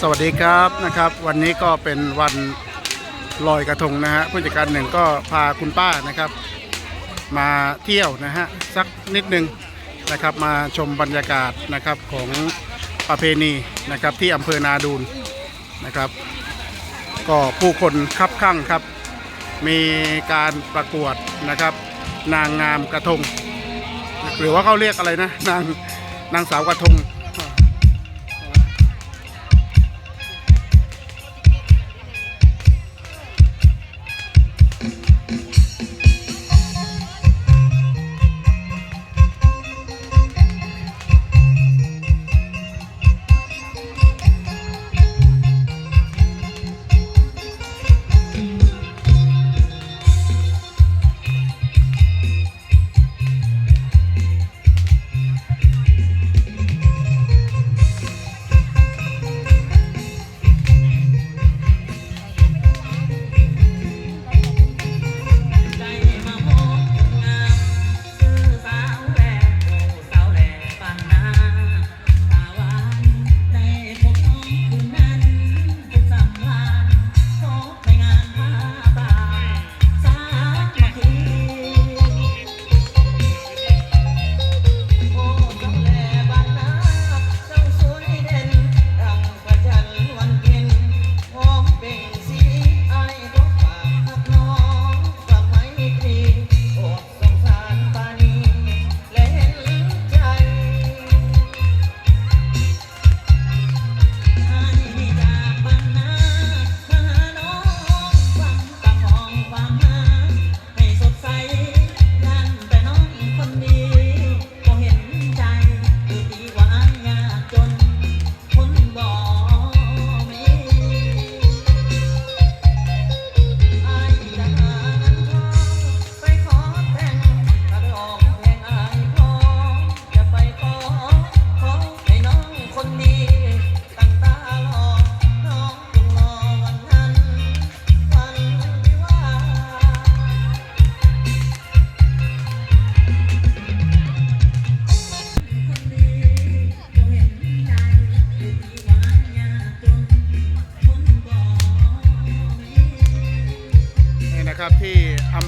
สวัสดีครับนะครับ วันนี้ก็เป็นวันลอยกระทงนะฮะผู้จัดการหนึ่งก็พาคุณป้านะครับ มาเที่ยวนะฮะสักนิดนึงนะครับ มาชมบรรยากาศนะครับของประเพณีนะครับที่อำเภอนาดูนนะครับ ก็ผู้คนคับข้างครับ มีการประกวดนะครับ นางงามกระทง หรือว่าเขาเรียกอะไรนะนางนางสาวกระทง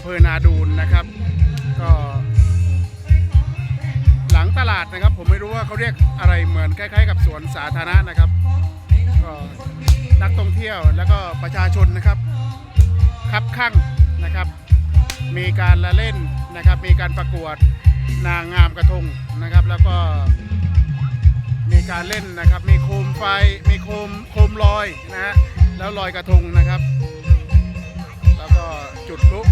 ภอนาดูนนะครับ ก็หลังตลาดนะครับ ผมไม่รู้ว่าเขาเรียกอะไรเหมือนคล้ายๆ กับสวนสาธารณะนะครับก็นักท่องเที่ยวแล้วก็ประชาชนนะครับคับข้างนะครับ มีการละเล่นนะครับ มีการประกวดนางงามกระทงนะครับ แล้วก็มีการเล่นนะครับ มีโคมไฟ มีโคมโคมลอยนะฮะแล้วลอยกระทงนะครับ แล้วก็จุดพลุ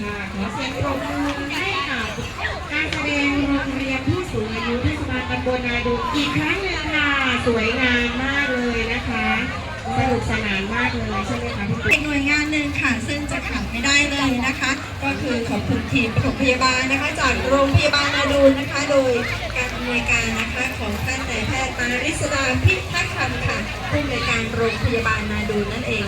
ค่ะขอเสียงปรบมือให้กับการแสดงโรงเรียนผู้สูงอายุเทศบาลตำบลนาดูอีกครั้งหนึ่งค่ะสวยงามมากเลยนะคะสนุกสนานมากเลยใช่ไหมคะพี่ตุ๊กอีกหน่วยงานหนึ่งค่ะ ซึ่งจะขาดไม่ได้เลยนะคะ ก็คือขอบคุณทีมปฐมพยาบาลนะคะ จากโรงพยาบาลนาดูนนะคะ โดยการอำนวยการนะคะของท่านนายแพทย์ปาริสดาพิทักษ์คำค่ะผู้อำนวยการโรงพยาบาลนาดูนนั่นเอง